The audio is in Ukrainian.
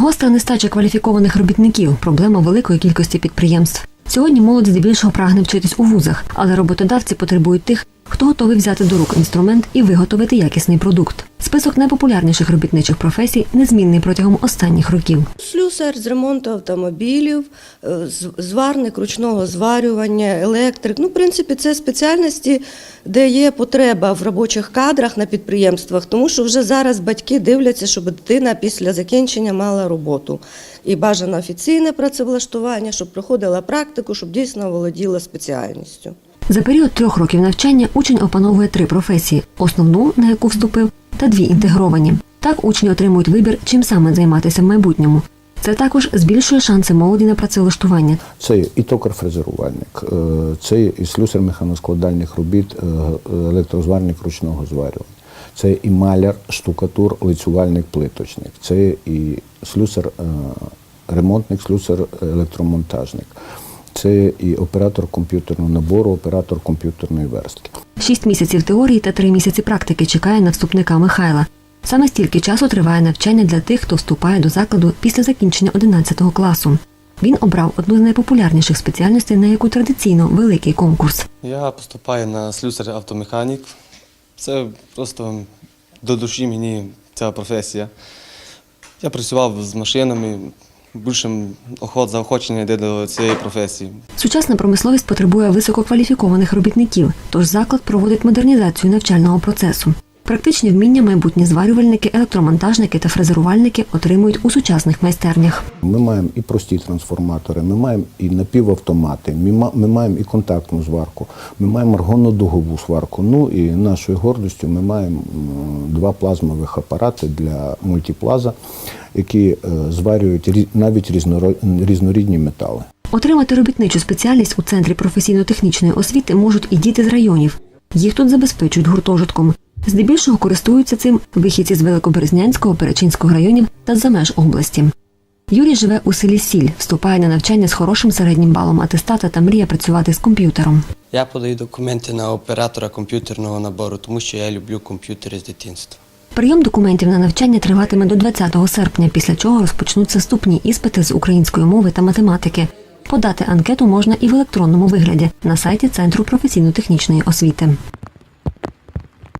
Гостра нестача кваліфікованих робітників проблема великої кількості підприємств. Сьогодні молодь здебільшого прагне вчитись у вузах, але роботодавці потребують тих, хто готовий взяти до рук інструмент і виготовити якісний продукт. Список найпопулярніших робітничих професій незмінний протягом останніх років. Слюсар з ремонту автомобілів, е, зварник ручного зварювання, електрик. Ну, в принципі, це спеціальності, де є потреба в робочих кадрах на підприємствах, тому що вже зараз батьки дивляться, щоб дитина після закінчення мала роботу. І бажано офіційне працевлаштування, щоб проходила практику, щоб дійсно володіла спеціальністю. За період трьох років навчання учень опановує три професії: основну, на яку вступив, та дві інтегровані. Так учні отримують вибір, чим саме займатися в майбутньому. Це також збільшує шанси молоді на працевлаштування. Це і токар-фрезерувальник, е, це і слюсар механоскладальних робіт, е, електрозварник ручного зварювання, це і маляр, штукатур, лицювальник, плиточник, це і слюсар е, ремонтник, слюсар електромонтажник, це і оператор комп'ютерного набору, оператор комп'ютерної верстки. Шість місяців теорії та три місяці практики чекає на вступника Михайла. Саме стільки часу триває навчання для тих, хто вступає до закладу після закінчення 11 класу. Він обрав одну з найпопулярніших спеціальностей, на яку традиційно великий конкурс. Я поступаю на слюсар автомеханік. Це просто до душі мені ця професія. Я працював з машинами, більше охот, заохочення йде до цієї професії. Сучасна промисловість потребує висококваліфікованих робітників, тож заклад проводить модернізацію навчального процесу. Практичні вміння майбутні зварювальники, електромонтажники та фрезерувальники отримують у сучасних майстернях. Ми маємо і прості трансформатори, ми маємо і напівавтомати, ми маємо і контактну зварку, ми маємо аргонно-дугову сварку. Ну і нашою гордістю ми маємо два плазмових апарати для мультиплаза, які е, зварюють навіть різнорідні метали. Отримати робітничу спеціальність у центрі професійно-технічної освіти можуть і діти з районів. Їх тут забезпечують гуртожитком. Здебільшого користуються цим вихідці з Великоберезнянського, Перечинського районів та з-за меж області. Юрій живе у селі Сіль, вступає на навчання з хорошим середнім балом атестата та мріє працювати з комп'ютером. Я подаю документи на оператора комп'ютерного набору, тому що я люблю комп'ютери з дитинства. Прийом документів на навчання триватиме до 20 серпня, після чого розпочнуться вступні іспити з української мови та математики. Подати анкету можна і в електронному вигляді на сайті Центру професійно-технічної освіти.